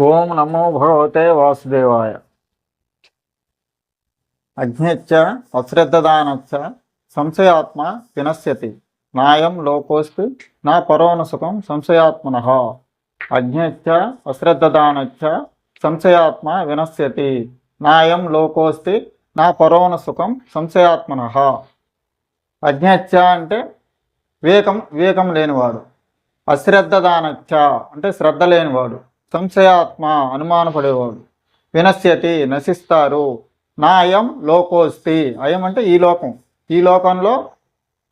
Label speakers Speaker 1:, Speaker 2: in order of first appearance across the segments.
Speaker 1: ఓం నమో భగవతే వాసుదేవాయ. అజ్ఞచ్చ అశ్రద్ధదానచ్చ సంశయాత్మ వినశ్యతి. నాయం లోకోస్తు నా పరోన సుఖం సంశయాత్మన. అజ్ఞచ్చ అశ్రద్ధదానచ్చ సంశయాత్మ వినశ్యతి. నాయం లోకోస్తి నా పరోన సుఖం సంశయాత్మన. అజ్ఞచ్చ అంటే వివేకం వివేకం లేనివాడు. అశ్రద్ధదానచ్చ అంటే శ్రద్ధ లేనివాడు. సంశయాత్మ అనుమానపడేవాడు. వినశ్యతి నశిస్తారు. నా అయం లోకోస్తి. అయం అంటే ఈ లోకం. ఈ లోకంలో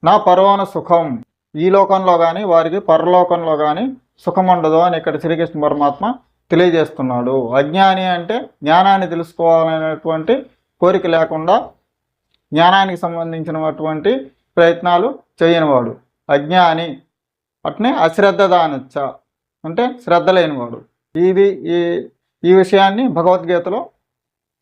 Speaker 1: నా పరవన సుఖం. ఈ లోకంలో కానీ వారికి పరలోకంలో కానీ సుఖం ఉండదు అని ఇక్కడ శ్రీకృష్ణ పరమాత్మ తెలియజేస్తున్నాడు. అజ్ఞాని అంటే జ్ఞానాన్ని తెలుసుకోవాలనేటువంటి కోరిక లేకుండా జ్ఞానానికి సంబంధించినటువంటి ప్రయత్నాలు చేయనివాడు. అజ్ఞాని. అట్నే అశ్రద్ధ దానచ్చ. అంటే శ్రద్ధ లేనివాడు. ఇది ఈ ఈ విషయాన్ని భగవద్గీతలో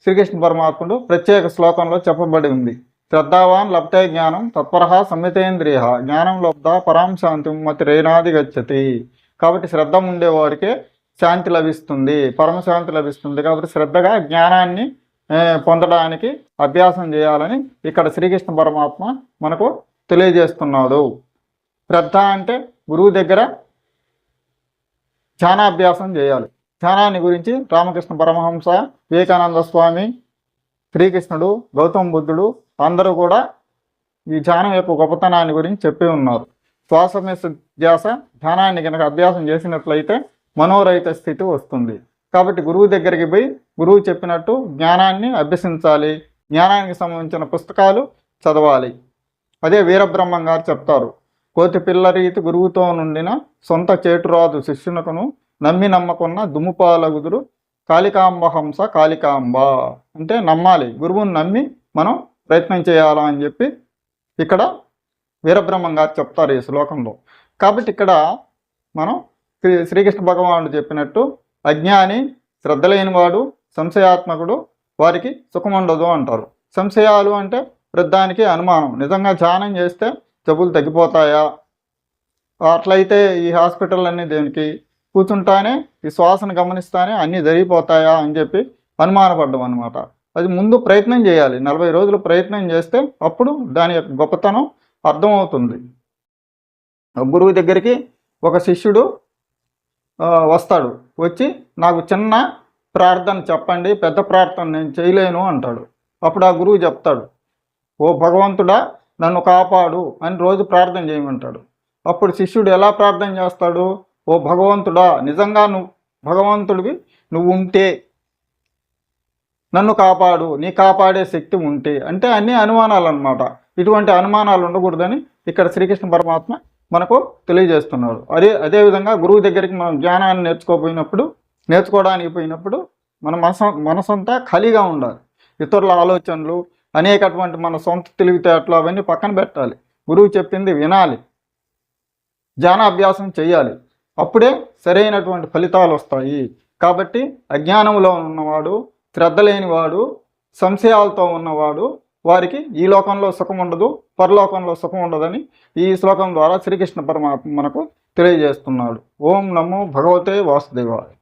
Speaker 1: శ్రీకృష్ణ పరమాత్ముడు ప్రత్యేక శ్లోకంలో చెప్పబడి ఉంది. శ్రద్ధావాన్ లబ్ధే జ్ఞానం తత్పర సమితేంద్రియ జ్ఞానం లబ్ధ పరాం శాంతి మతి రేనాది గచ్చతి. కాబట్టి శ్రద్ధ ఉండేవారికే శాంతి లభిస్తుంది పరమశాంతి లభిస్తుంది. కాబట్టి శ్రద్ధగా జ్ఞానాన్ని పొందడానికి అభ్యాసం చేయాలని ఇక్కడ శ్రీకృష్ణ పరమాత్మ మనకు తెలియజేస్తున్నాడు. శ్రద్ధ అంటే గురువు దగ్గర ధ్యానాభ్యాసం చేయాలి. ధ్యానాన్ని గురించి రామకృష్ణ పరమహంస వివేకానంద స్వామి శ్రీకృష్ణుడు గౌతమ బుద్ధుడు అందరూ కూడా ఈ ధ్యానం యొక్క గొప్పతనాన్ని గురించి చెప్పి ఉన్నారు. శ్వాస మీద ధ్యాస ధ్యానాన్ని కనుక అభ్యాసం చేసినట్లయితే మనోరహిత స్థితి వస్తుంది. కాబట్టి గురువు దగ్గరికి పోయి గురువు చెప్పినట్టు జ్ఞానాన్ని అభ్యసించాలి. జ్ఞానానికి సంబంధించిన పుస్తకాలు చదవాలి. అదే వీరబ్రహ్మం గారు చెప్తారు. కోతి పిల్ల రీతి గురువుతో నుండిన సొంత చేటురాదు శిష్యునకును నమ్మి నమ్మకున్న దుమ్ముపాలగుదురు కాళికాంబ హంస కాళికాంబ. అంటే నమ్మాలి గురువుని నమ్మి మనం ప్రయత్నం చేయాలా అని చెప్పి ఇక్కడ వీరబ్రహ్మం గారు చెప్తారు ఈ శ్లోకంలో. కాబట్టి ఇక్కడ మనం శ్రీ శ్రీకృష్ణ భగవానుడు చెప్పినట్టు అజ్ఞాని శ్రద్ధ లేనివాడు సంశయాత్మకుడు వారికి సుఖం ఉండదు అంటారు. సంశయాలు అంటే వృద్ధానికి అనుమానం. నిజంగా ధ్యానం చేస్తే జబ్బులు తగ్గిపోతాయా? అట్లయితే ఈ హాస్పిటల్ అన్నీ దేనికి కూర్చుంటానే ఈ శ్వాసను గమనిస్తానే అన్నీ జరిగిపోతాయా అని చెప్పి అనుమానపడ్డం అనమాట అది ముందు ప్రయత్నం చేయాలి. నలభై రోజులు ప్రయత్నం చేస్తే అప్పుడు దాని యొక్క గొప్పతనం అర్థమవుతుంది. గురువు దగ్గరికి ఒక శిష్యుడు వస్తాడు. వచ్చి నాకు చిన్న ప్రార్థన చెప్పండి పెద్ద ప్రార్థన నేను చేయలేను అంటాడు. అప్పుడు ఆ గురువు చెప్తాడు. ఓ భగవంతుడా నన్ను కాపాడు అని రోజు ప్రార్థన చేయమంటాడు. అప్పుడు శిష్యుడు ఎలా ప్రార్థన చేస్తాడు? ఓ భగవంతుడా నిజంగా నువ్వు భగవంతుడివి నువ్వు ఉంటే నన్ను కాపాడు నీ కాపాడే శక్తి ఉంటే అంటే అన్ని అనుమానాలు అనమాట ఇటువంటి అనుమానాలు ఉండకూడదని ఇక్కడ శ్రీకృష్ణ పరమాత్మ మనకు తెలియజేస్తున్నాడు. అదే అదేవిధంగా గురువు దగ్గరికి మనం జ్ఞానాన్ని నేర్చుకోపోయినప్పుడు నేర్చుకోవడానికి పోయినప్పుడు మన మనసు మనసంతా ఖాళీగా ఉండాలి. ఇతరుల ఆలోచనలు అనేకటువంటి మన సొంత తెలివితేటలు అవన్నీ పక్కన పెట్టాలి. గురువు చెప్పింది వినాలి. ధ్యానాభ్యాసం చేయాలి. అప్పుడే సరైనటువంటి ఫలితాలు వస్తాయి. కాబట్టి అజ్ఞానంలో ఉన్నవాడు శ్రద్ధ లేనివాడు సంశయాలతో ఉన్నవాడు వారికి ఈ లోకంలో సుఖం ఉండదు పరలోకంలో సుఖం ఉండదని ఈ శ్లోకం ద్వారా శ్రీకృష్ణ పరమాత్మ మనకు తెలియజేస్తున్నాడు. ఓం నమో భగవతే వాసుదేవాయ.